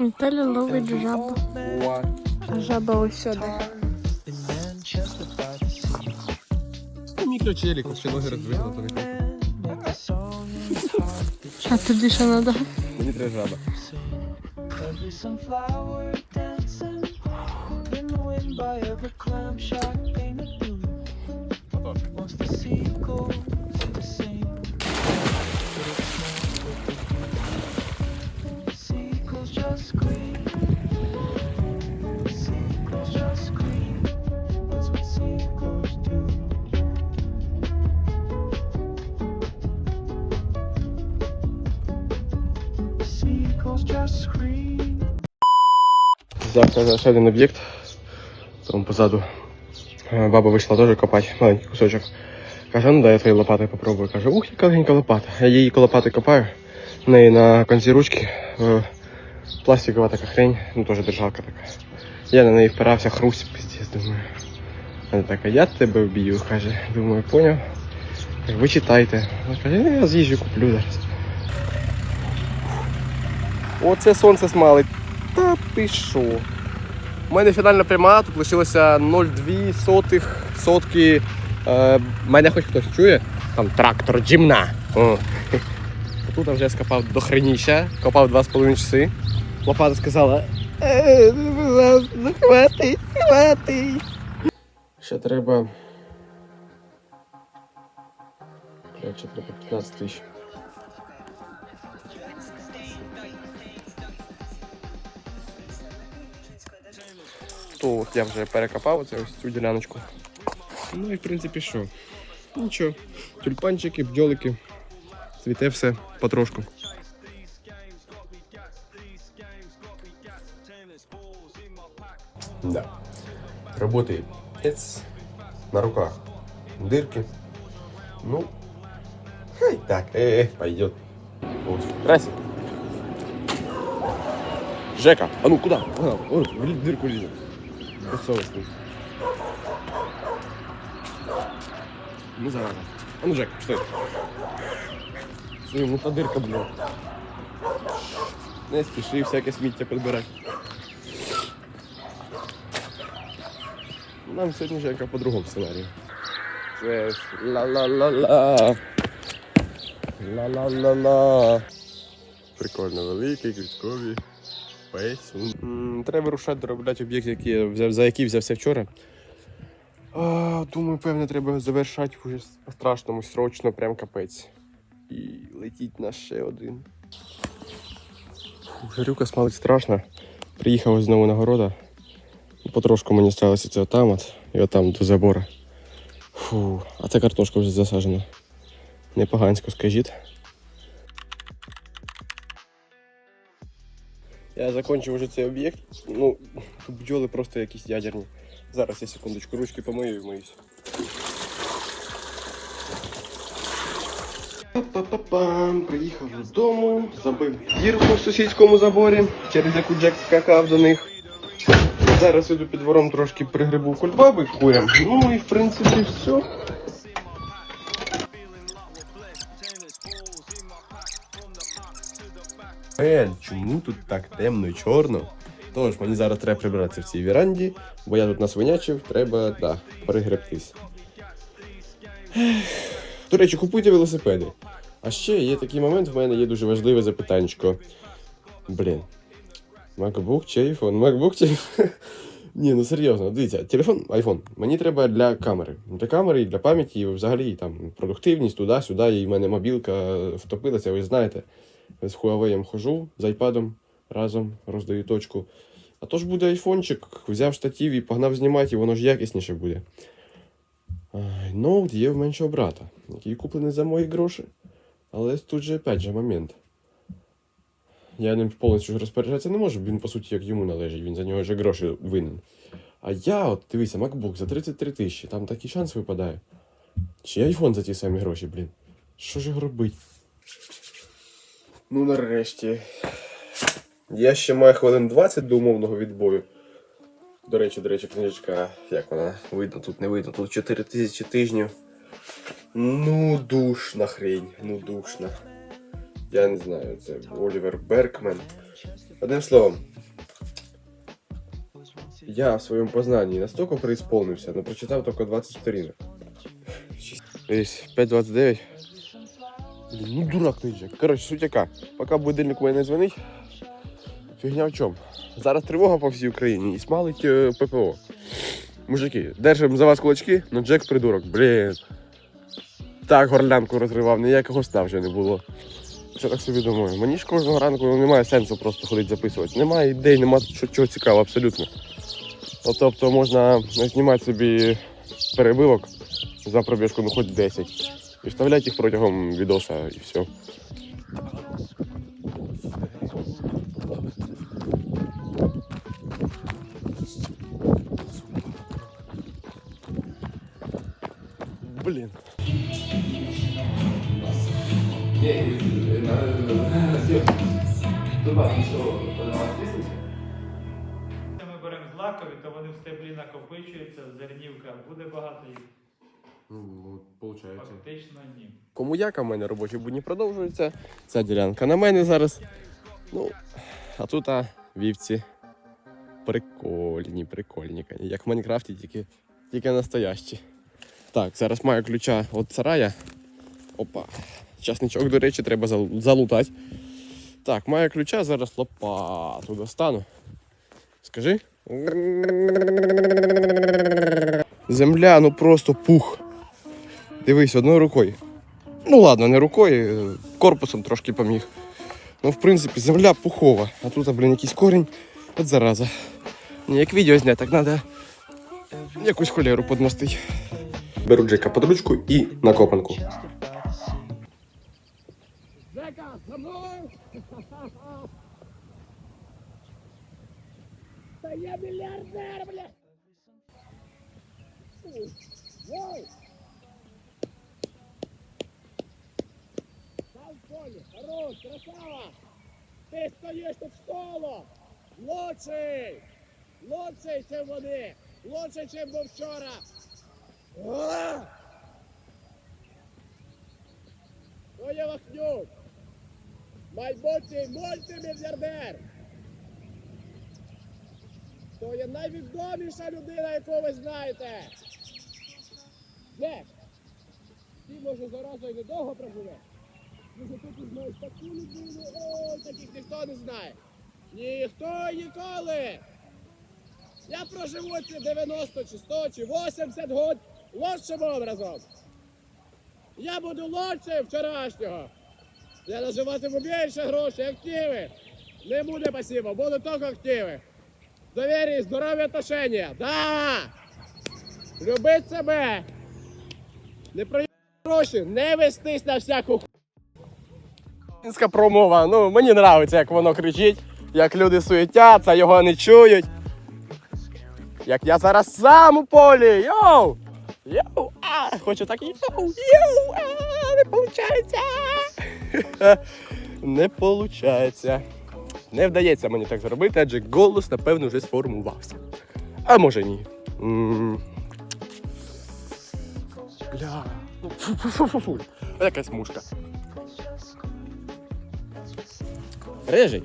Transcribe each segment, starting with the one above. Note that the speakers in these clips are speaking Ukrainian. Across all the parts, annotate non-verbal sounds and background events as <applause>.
Віталя ловить жабу. Жаба ось сюди. in Manchester by the sea. Мікрочелік, ще ноги роздвинули, то не А тобі що треба? Мені треба жаба. Every sunflower dancing in Завтра ще один об'єкт. Там позаду. Е, Баба вийшла теж копати, маленький кусочок. Каже, ну дай я твої лопати попробую. Каже, ух, яка лопата. Я її лопати копаю. В неї на конці ручки е, пластикова така хрень, ну теж держалка така. Я на неї впирався, хрусть, пиздец, думаю. Вона така, я тебе вб'ю, каже. Думаю, поняв. Ви читайте. Вона каже, «Ну, я з'їжджу куплю зараз. Оце сонце смалить. Та ти? У мене фінальна пряма, тут лишилося 0,2 сотих сотки. Е, мене хоч хтось чує. Там трактор джимна. О. Тут вже я скопав до хреніща, копав 2,5 часи. Лопата сказала. «Е, ну, хватить, хватить. Ще треба. Ще треба 15 тисяч. То от я вже перекопав оце ось цю діляночку. Ну і в принципі що? Нічого. Тюльпанчики, бджолики Цвіте все потрошку. Да. Работает пец на руках. Дырки. Ну, хай так, э, пойдет. Вот. Здрасте. Жека, а ну куда? А, он в дырку лезет. Бессовестный. Ну зараза. А ну, Жек, что это? Смотри, ну та дирка, блядь. Не спіши всяке сміття підбирати. Нам сьогодні Жека по другому сценарію. Жесть. Ла-ла-ла-ла. Ла-ла-ла-ла. Прикольно, великий, квітковий. Весь. Треба вирушати доробляти об'єкт, за який взявся вчора. А, думаю, певне, треба завершати вже по-страшному, срочно, прям капець. І летіть на ще один. Фу, Жарюка смалить страшно. Приїхав знову на города. Потрошку мені сталося це отам от і отам до забора. Фу, а ця картошка вже засаджена. Непогансько, скажіть. Я закончив вже цей об'єкт. Ну, тут бджоли просто якісь ядерні. Зараз я секундочку ручки помию і вмиюсь. Па-па-пам, приїхав додому, забив дірку в сусідському заборі, через яку Джек скакав до них. Зараз іду під двором трошки пригрибу кульбаби курям. Ну і в принципі все. Ель, чому тут так темно і чорно? Тож мені зараз треба прибратися в цій віранді, бо я тут насвинячив, треба да, перегребтись. До речі, купуйте велосипеди. А ще є такий момент, в мене є дуже важливе запитаннячко. Блін. MacBook чи iPhone? MacBook чи? <laughs> Ні, ну серйозно, дивіться, телефон, iPhone, мені треба для камери. Для камери і для пам'яті, і взагалі там продуктивність туди-сюди, і в мене мобілка втопилася, ви знаєте. З Huawei хожу з айпадом разом роздаю точку. А то ж буде айфончик, взяв штатив і погнав знімати, і воно ж якісніше буде. Ноут є в меншого брата, який куплений за мої гроші. Але тут же опять же момент. Я ним повністю розпоряджатися не можу, він по суті як йому належить, він за нього вже гроші винен. А я, от дивися, MacBook за 33 тисячі, там такий шанс випадає. Чи iPhone за ті самі гроші, блін. Що ж його робить? Ну нарешті. Я ще маю хвилин 20 до умовного відбою. До речі, до речі, книжечка, як вона? Видно, тут не видно, тут 4 тисячі тижнів. Ну, душна хрень, ну душна. Я не знаю, це Олівер Беркмен. Одним словом, Я в своєму познанні настільки преисполнився, но прочитав тільки 20 сторінок. Ось, 5.29. Блін, ну дурак ти же. Коротше, суть яка. Поки будильник у мене не дзвонить, фігня в чому. Зараз тривога по всій Україні і смалить е, ППО. Мужики, держимо за вас кулачки, но Джек придурок, блін. Так горлянку розривав, ніякого сна вже не було. Це так собі думаю. Мені ж кожного ранку немає сенсу просто ходити записувати. Немає ідей, немає чого цікавого абсолютно. От, тобто можна знімати собі перебивок за пробіжку, ну хоч 10. І вставляти їх протягом відоса і все. Блін. Якщо ми беремо злакові, то вони в стеблі накопичуються, в зернівках буде багато їх. Ну, получається. Фактично ні. Кому як, а в мене робочі будні продовжуються. Ця ділянка на мене зараз. Ну, а тут а, вівці. Прикольні, прикольні. Як в Майнкрафті, тільки, тільки настоящі. Так, зараз маю ключа від сарая. Опа. Часничок, до речі, треба залутати. Так, маю ключа, зараз лопату достану. Скажи. Земля, ну просто пух. Дивись, одною рукою. Ну ладно, не рукою, е, корпусом трошки поміг. Ну, в принципі, земля пухова. А тут, блін, якийсь корінь. От зараза. Ні, як відео зняти, так треба якусь холеру подмостити. Беру Джека під ручку і на копанку. Хорош, красава! Ти стоїш тут в коло! Лучший! Лучший, чим вони! Лучший, чим був вчора! А! Тоня Вахнюк! Майбутній мультимільярдер! То є найвідоміша людина, яку ви знаєте! Джек! Ти, може, заразою недовго проживеш? Може, тут знаєш таку людину? Ой, таких ніхто не знає. Ніхто ніколи. Я проживу ці 90 чи 100 чи 80 год лучшим образом. Я буду лучше вчорашнього. Я наживатиму більше грошей, активи. Не буде пасіво, буду тільки активи. Довір'я, здоров'я, отношення. Да! Любить себе. Не про гроші, не вестись на всяку Українська промова. Ну, мені подобається, як воно кричить, як люди суетяться, його не чують. Як я зараз сам у полі. Йоу! Йоу! А, хочу так йоу! Йоу! А, не виходить! <laughs> Не виходить. Не вдається мені так зробити, адже голос, напевно, вже сформувався. А може ні. Бля. Ну. Якась мушка. Рижий.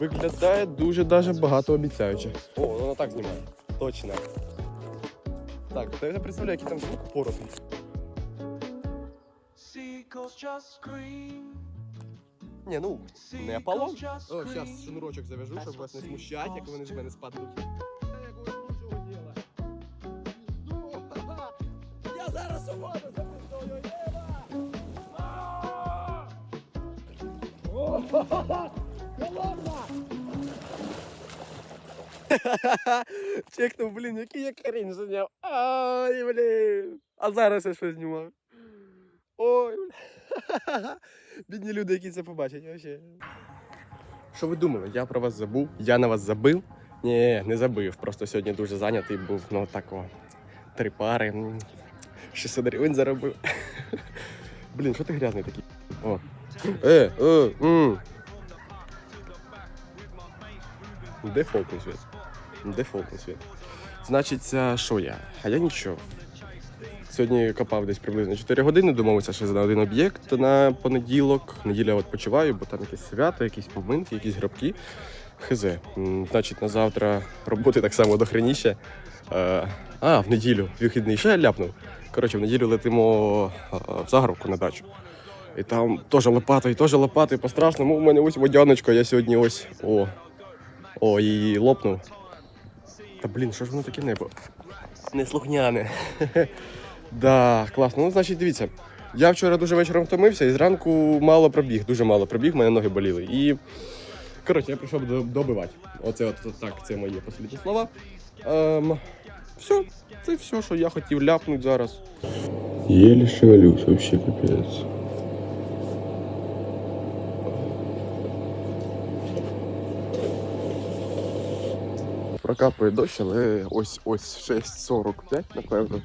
Виглядає дуже даже багато обіцяюче. О, вона так знімає. Точно. Так, то я представляю, який там звук поротий. Ні, ну, не Аполлон. О, зараз шнурочок завяжу, щоб вас не смущати, як вони з мене спадуть. Я зараз у воду запустую, Єва! <laughs> Чекнув, блін, який я крінж зняв. Ай, блін. А зараз я що знімав. Ой, блін. <laughs> Бідні люди, які це побачать, вообще. Що ви думали? Я про вас забув? Я на вас забив? Ні, не забив. Просто сьогодні дуже зайнятий був. Ну тако. Три пари. 600 гривень заробив. <laughs> Блін, що ти грязний такий? О. Е, е, м. Дефолтний світ. Дефолтний світ. Значить, що я? А я нічого. Сьогодні копав десь приблизно 4 години, домовився ще за один об'єкт на понеділок. Неділя відпочиваю, бо там якесь свято, якісь моменти, якісь грабки. Хз. Значить, на завтра роботи так само до хреніща. Е, а, в неділю, вихідний ще я ляпнув. Коротше, в неділю летимо е, в загородку на дачу. І там теж лопати, і теж лопати по-страшному. У мене ось водяночка, я сьогодні ось. О, о, її лопнув. Та блін, що ж воно таке небо? Неслухняне. <laughs> да, класно. Ну, значить, дивіться. Я вчора дуже вечором втомився і зранку мало пробіг, дуже мало пробіг, в мене ноги боліли. І коротше, я прийшов добивати. Оце от, от так, це мої останні слова. Ем, все, це все, що я хотів ляпнути зараз. Єлі шевелюсь, вообще капець. Прокапує дощ, але ось ось 6.45, напевно.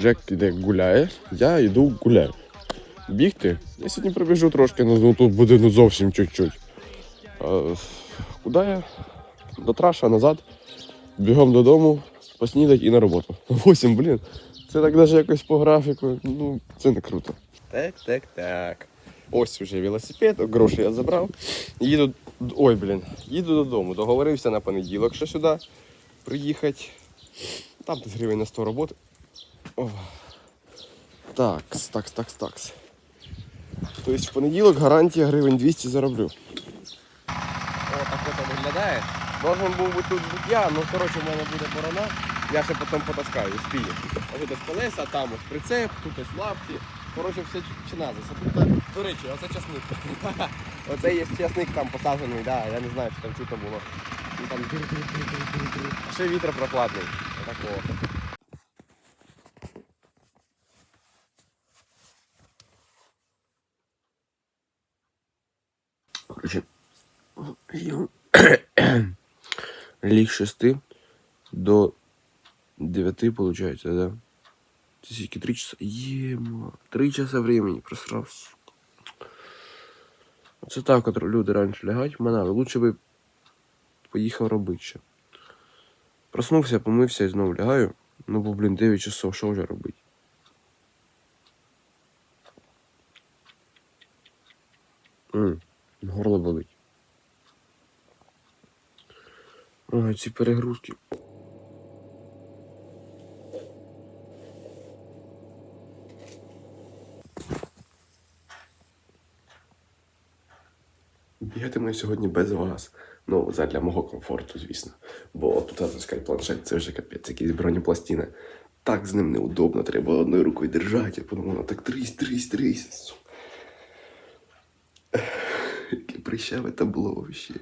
Джек іде гуляє, я йду гуляю. Бігти. Я сьогодні пробіжу трошки, ну, ну тут буде ну, зовсім чуть-чуть. Куди я? До траша назад, бігом додому, поснідать і на роботу. <laughs> Восім, блін. Це так навіть якось по графіку. Ну, це не круто. Так, так, так. Ось вже велосипед, гроші я забрав. Їду. Ой, блін, їду додому. Договорився на понеділок ще сюди приїхати. Там десь гривень на 100 роботи. Такс, такс, такс, такс. Тобто в понеділок гарантія гривень 200 зароблю. О, так от виглядає. Должен був бути тут бути я, ну коротше в мене буде борона. Я ще потім потаскаю, спію. Ось ось колеса, там ось прицеп, тут ось лапті. Коротше, все чиназис. А тут, до речі, оце часник. <laughs> Оце є часник там посаджений, да, я не знаю, що там чутно було. Ну, там дир-дир-дир-дир-дир. Ще вітер прохладний. Отакого. Коротше, я <coughs> ліг 6 до 9, виходить, да? Скільки? 3 часа? Єма. 3 часа времени просрався. Це так, от люди раніше лягають, манали. Лучше би поїхав робити ще. Проснувся, помився і знову лягаю. Ну, бо, блін, 9 часов, що вже робити? Горло болить. Ой, ці перегрузки. Я сьогодні без вас. Ну, задля мого комфорту, звісно. Бо тут таскати планшет це вже капець, якісь бронепластіни. Так з ним неудобно, треба одною рукою держати, а потім воно так трись, трись, трись. Яке прищаве табло вообще.